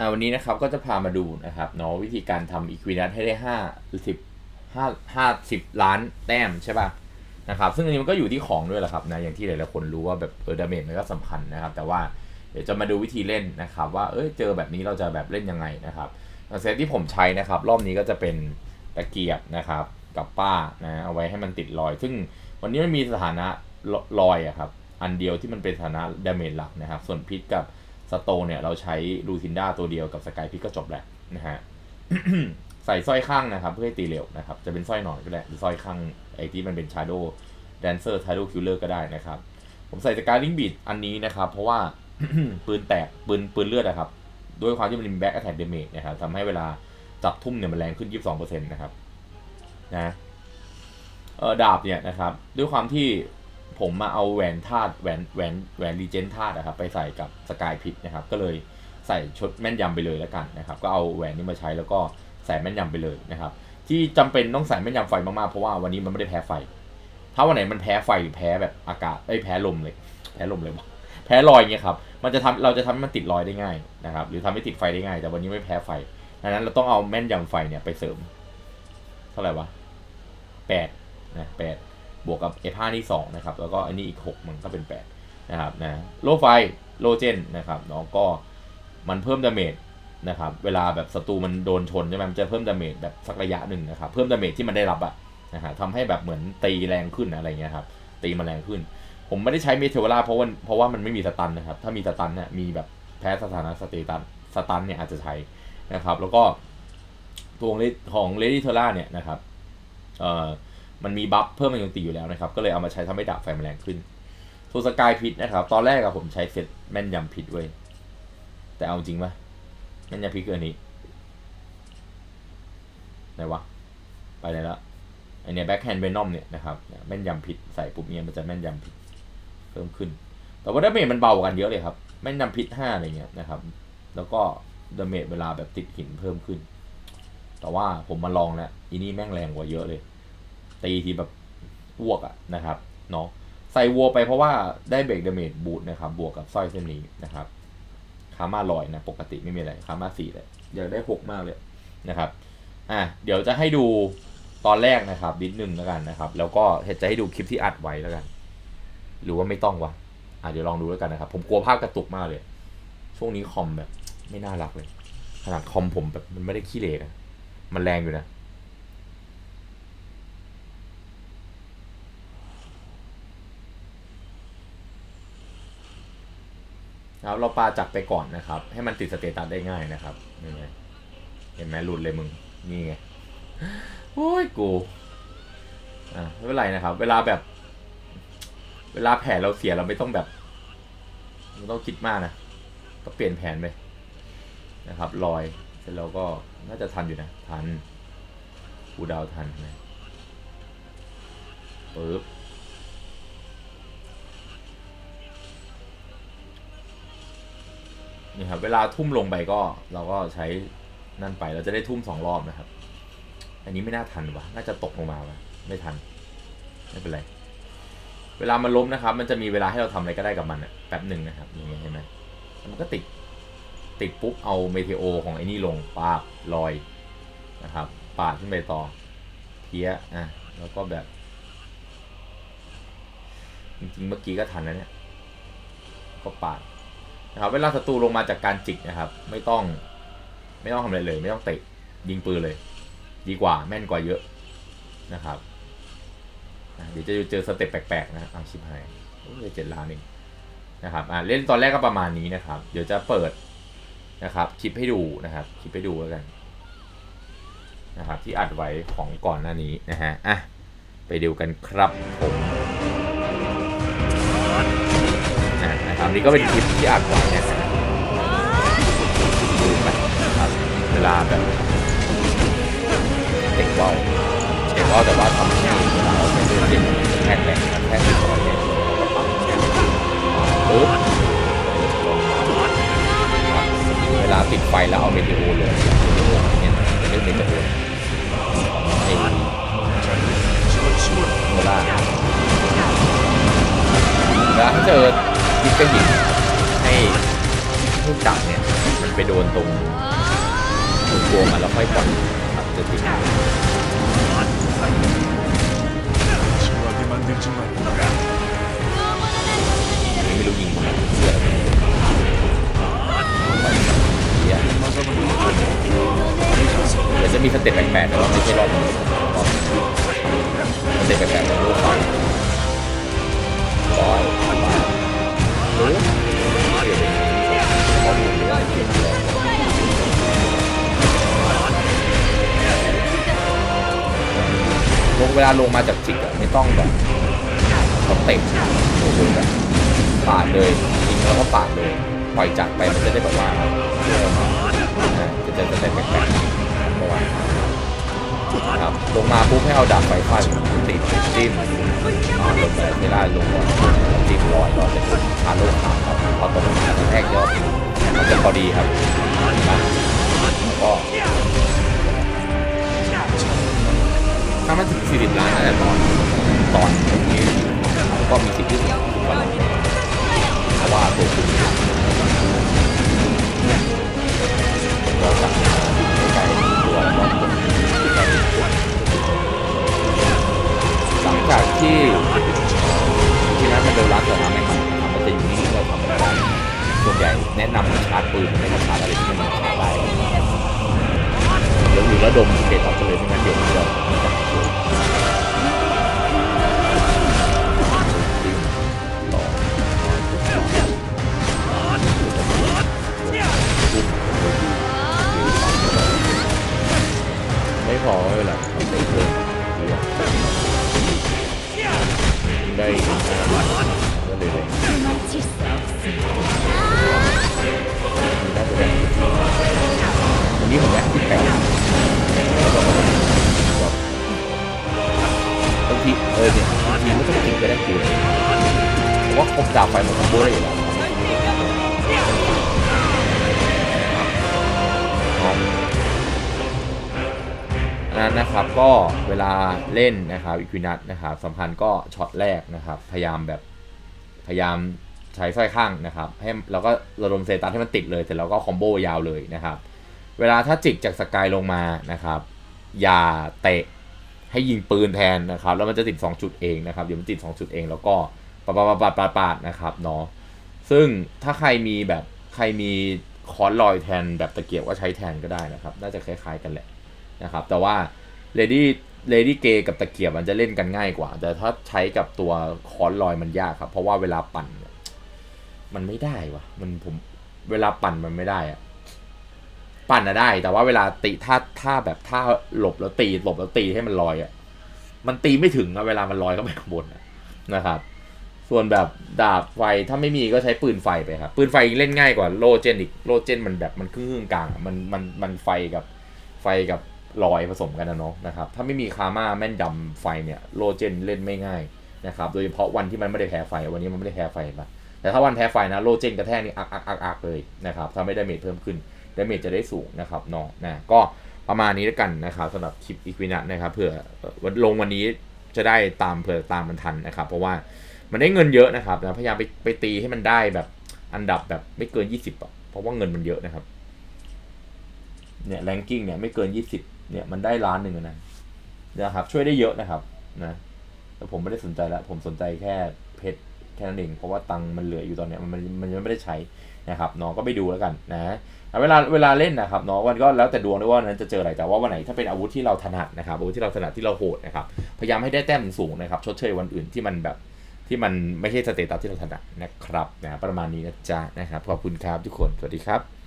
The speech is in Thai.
่าวันนี้นะครับก็จะพามาดูนะครับเนาะวิธีการทำอีควินัสให้ได้ห้าสิบห้าห้าสิบล้านแต้มใช่ป่ะนะครับซึ่งอันนี้มันก็อยู่ที่ของด้วยแหละครับนะอย่างที่หลายๆคนรู้ว่าแบบเออดาเมจมันก็สำคัญนะครับ แต่ว่าเดี๋ยวจะมาดูวิธีเล่นนะครับว่าเอ้ยเจอแบบนี้เราจะแบบเล่นยังไงนะครับเซตที่ผมใช้นะครับรอบนี้ก็จะเป็นตะเกียบนะครับกับป้านะเอาไว้ให้มันติดรอย ซึ่งวันนี้มันมีสถานะรอยอะครับอันเดียวที่มันเป็นสถานะดาเมจหลักนะครับ ส่วนพิษกับ สโตนเนี่ยเราใช้ลูซินดาตัวเดียวกับสกายพิษก็จบแล้วนะฮะใส่สร้อยข้างนะครับ เพื่อให้ตีเร็วนะครับ จะเป็นสร้อยหน่อยก็ได้หรือสร้อยข้างไอ้ที่มันเป็นชาร์โดแดนเซอร์ชาร์โดคิลเลอร์ก็ได้นะครับ ผมใส่สกายลิงบีดอันนี้นะครับ เพราะว่าปืนแตกปืนปืนเลือดนะครับ ด้วยความที่มันมีแบ็กแอ t แทกเดเมจนะครับทำให้เวลาจับทุ่มเนี่ยมันแรงขึ้น 22%นะครับนะเออดาบเนี่ยนะครับ ด้วยความที่ ผมมาเอาแหวนธาตุแหวนแหวนแหวนรีเจนธาตุนะครับไปใส่กับสกายพิทนะครับ ก็เลยใส่ชุดแม่นยำไปเลยแล้วกันนะครับ ก็เอาแหวนนี้มาใช้แล้วก็ใส่แม่นยำไปเลยนะครับ ที่จำเป็นต้องใส่แม่นยำไฟมากๆเพราะว่าวันนี้มันไม่ได้แพ้ไฟ ถ้าวันไหนมันแพ้ไฟหรือแพ้แบบอากาศเอ้ยแพ้ลมเลย แพ้ลมเลยวะแพ้รอยเงี้ยครับมันจะทำเราจะทำให้มันติดรอยได้ง่ายนะครับ หรือทำให้ติดไฟได้ง่าย แต่วันนี้ไม่แพ้ไฟดังนั้นเราต้องเอาแม่นยำไฟเนี่ยไปเสริม เท่าไหร่วะแปดนะแปด บวกกับ F5 นี่สองนะครับ แล้วก็อันนี้อีกหกมันก็เป็นแปดนะครับนะโลไฟโลเจนนะครับน้องก็มันเพิ่มดาเมจนะครับ เวลาแบบศัตรูมันโดนชนใช่ไหมมันจะเพิ่มดาเมจแบบสักระยะหนึ่งนะครับ เพิ่มดาเมจที่มันได้รับอะนะฮะทำให้แบบเหมือนตีแรงขึ้นอะไรเงี้ยครับ ตีมันแรงขึ้น ผมไม่ได้ใช้เมเทวราเพราะว่าเพราะว่ามันไม่มีสตันนะครับ ถ้ามีสตันเนี่ยมีแบบแพ้สถานะสเตตันสตันเนี่ยอาจจะใช้นะครับ แล้วก็ตัวของเลดี้เทล่าเนี่ยนะครับ เอ่อ มันมีบัฟเพิ่มมันยังตีอยู่แล้วนะครับ ก็เลยเอามาใช้ทำให้ดาบไฟมันแรงขึ้นตัวสกายพิษนะครับ ตอนแรกอะผมใช้เซตแม่นยำพิษเว้ยแต่เอาจริงปะแม่นยำพิษคืออันนี้ไหนวะ ไปไหนแล้วไอเนี่ยแบ็คแฮนด์เวนอมเนี่ยนะครับแม่นยำพิษใส่ปุ๊บเนี่ยมันจะแม่นยำพิษเพิ่มขึ้น แต่ว่าดาเมจมันเบากันเยอะเลยครับไม่นยำพิษห้าอะไรเงี้ยนะครับ แล้วก็ดาเมจเวลาแบบติดหินเพิ่มขึ้น แต่ว่าผมมาลองแล้วอีนี่แม่งแรงกว่าเยอะเลย ตีทีแบบอ้วกอะนะครับเนาะใส่วัวไปเพราะว่าได้เบรกเดเมจบูทนะครับบวกกับสร้อยเส้นนี้นะครับคามาลอยนะปกติไม่มีอะไรคามาสี่เลยอยากได้หกมากเลยนะครับอะเดี๋ยวจะให้ดูตอนแรกนะครับนิดนึงแล้วกันนะครับ แล้วก็จะให้ดูคลิปที่อัดไว้แล้วกัน หรือว่าไม่ต้องวะอะเดี๋ยวลองดูแล้วกันนะครับ ผมกลัวภาพกระตุกมากเลย ช่วงนี้คอมแบบ ไม่น่ารักเลย ขนาดคอมผมแบบมันไม่ได้ขี้เหร่นะมันแรงอยู่นะ แล้วเราปาจับไปก่อนนะครับ ให้มันติดสเตตัสได้ง่ายนะครับนี่ไงเห็นไหมหลุดเลยมึง นี่ไงโอ้ยกูอะไม่เป็นไรนะครับ เวลาแบบ เวลาแผนเราเสียเราไม่ต้องแบบไม่ต้องคิดมากนะก็เปลี่ยนแผนไปนะครับลอยเสร็จแล้วก็น่าจะทันอยู่นะ ทันกูดาวทันนะปึ๊บ นี่ครับเวลาทุ่มลงไปก็เราก็ใช้นั่นไปเราจะได้ทุ่มสองรอบนะครับ อันนี้ไม่น่าทันวะน่าจะตกลงมาวะไม่ทันไม่เป็นไรเวลามันล้มนะครับ มันจะมีเวลาให้เราทำอะไรก็ได้กับมันอะแป๊บหนึ่งนะครับอย่างเงี้ยเห็นไหมมันก็ติดติดปุ๊บเอาเมเทโอของไอ้นี่ลงปาบลอยนะครับปาดขึ้นไปต่อเพี้ยอะแล้วก็แบบ จริงๆเมื่อกี้ก็ทันแล้วเนี่ยก็ปาด นะครับเวลาศัตรูลงมาจากการจิกนะครับ ไม่ต้องไม่ต้องทำอะไรเลย ไม่ต้องเตะยิงปืนเลย ดีกว่าแม่นกว่าเยอะนะครับเดี๋ยวจะเจอสเต็ปแปลกๆนะเอาชิบหายโอ้ยเจ็ดล้านเองนะครับอ่าเล่นตอนแรกก็ประมาณนี้นะครับ เดี๋ยวจะเปิดนะครับคลิปให้ดูนะครับคลิปให้ดูแล้วกันนะครับที่อัดไว้ของก่อนหน้านี้นะฮะอะไปดูกันครับผม อะนะครับนี่ก็เป็นคลิปที่อัดไว้นะฮะดูไปครับเวลาแบบเด็กเบาเด็กเบาแต่ว่าทำให้เวลาเราใช้เล่นเล่นแค่แรงมันแค่ติดร้อยเนี่ยปึ๊บเวลาติดไฟแล้วเอาเมทิโอเลยเมทิโอเนี่ยเป็นเรียกเมทิโอไอ้โซล่าเวลาถ้าเจอ ก็ยิงให้ให้จับเนี่ยมันไปโดนตรงตรงวงมันแล้วค่อยปล่อยครับจะติดไม่รู้ยิงมาเพื่เดี๋ยวจะมีสเต็ปแปลกๆแต่ว่าไม่ใช่รอบนี้สเต็ปแปลกๆ เวลาลงมาจากจิกอะไม่ต้องแบบสเต็ปโอ้โหแบบปาดเลยยิงแล้วก็ปาดเลยปล่อยจักไปมันจะได้แบบว่าเชื่อมานะจะจะจะได้แปลกๆเพราะว่าครับลงมาปุ๊บให้เอาดาบไฟฟาดติดจิ้มอ่าลงไปเวลาลงก่อนจิ้มร้อยร้อยจะชาลกขาครับพอตรงมากระแทกยอดมันจะพอดีครับนะ แล้วก็ถ้านถึง40 ล้านแต่ตอนตอนนี้ก็มีสิทธิ์ที่สูงกว่าเราเพราะว่าตัวคุณเราจับใกล้ตัวแล้วก็กดใกล้ตัวหลังจากที่ที่นั้นมันโดนรัดเสร็จแล้วไม่มันนะครับมันจะอยู่นิ่เราทำไม่ได้ส่วนใหญ่แนะนำชาร์จปืนไม่ก็ชาร์จอะไรที่มันชาร์จได้ ดี๋ยวอยู่แล้วดมเกตออกไปเลยไม่งั้นเดี๋ยวมันจะ นะครับก็เวลาเล่นนะครับอีควินัทนะครับสำคัญก็ช็อตแรกนะครับ พยายามแบบพยายามใช้สร้อยข้างนะครับให้แล้วก็ระดมเซตัสให้มันติดเลยเสร็จแล้วก็คอมโบยาวเลยนะครับ เวลาถ้าจิกจากสกายลงมานะครับ อย่าเตะให้ยิงปืนแทนนะครับ แล้วมันจะติด 2 จุดเองนะครับเดี๋ยวมันติด 2 จุดเองแล้วก็ปาปาปาปาปาปาดนะครับเนาะซึ่งถ้าใครมีแบบใครมีคอนลอยแทนแบบตะเกียบก็ใช้แทนก็ได้นะครับ น่าจะคล้ายๆกันแหละนะครับ แต่ว่า Lady Lady G กับตะเกียบมันจะเล่นกันง่ายกว่า แต่ถ้าใช้กับตัวคอนลอยมันยากครับ เพราะว่าเวลาปั่น มันไม่ได้วะมันผมเวลาปั่นมันไม่ได้อะปั่นอะได้ แต่ว่าเวลาตีถ้าถ้าแบบถ้าหลบแล้วตีหลบแล้วตีให้มันลอยอะมันตีไม่ถึงอะเวลามันลอยก็ไปข้างบนะนะครับ ส่วนแบบดาบไฟถ้าไม่มีก็ใช้ปืนไฟไปครับปืนไฟเล่นง่ายกว่าโลเจนอีกโลเจนมันแบบมันครึ่งกลางมันมันมันไฟกับไฟกับ ลอยผสมกันนะเนาะนะครับ ถ้าไม่มีคาม่าแม่นดำไฟเนี่ยโลเจนเล่นไม่ง่ายนะครับโดยเฉพาะวันที่มันไม่ได้แพ้ไฟ วันนี้มันไม่ได้แพ้ไฟเห็นปะแต่ถ้าวันแพ้ไฟนะโลเจนกระแทกนี่อักอักอักอักเลยนะครับถ้าไม่ได้เมจเพิ่มขึ้นดาเมจจะได้สูงนะครับเนาะนะก็ประมาณนี้แล้วกันนะครับสำหรับคลิปอีควินัทนะครับเผื่อวันลงวันนี้จะได้ตามเผื่อตามมันทันนะครับ เพราะว่ามันได้เงินเยอะนะครับนะพยายามไปไปตีให้มันได้แบบอันดับแบบไม่เกิน 20อะเพราะว่าเงินมันเยอะนะครับเนี่ยแรงกิ้งเนี่ยไม่เกิน 20 เนี่ยมันได้ล้านหนึ่งอะนะนะครับ ช่วยได้เยอะนะครับนะแต่ผมไม่ได้สนใจและผมสนใจแค่เพชรแค่นั้นเองเพราะว่าตังมันเหลืออยู่ตอนเนี้ยมันมันมันยังไม่ได้ใช้นะครับน้องก็ไปดูแล้วกันนะเวลาเวลาเล่นนะครับเนาะวันก็แล้วแต่ดวงด้วยว่านั้นจะเจออะไรแต่ว่าวันไหนถ้าเป็นอาวุธที่เราถนัดนะครับอาวุธที่เราถนัดที่เราโหดนะครับพยายามให้ได้แต้มสูงนะครับชดเชยวันอื่นที่มันแบบที่มันไม่ใช่สเตตัสที่เราถนัดนะครับนะประมาณนี้นะจ๊ะนะครับขอบคุณครับทุกคนสวัสดีครับ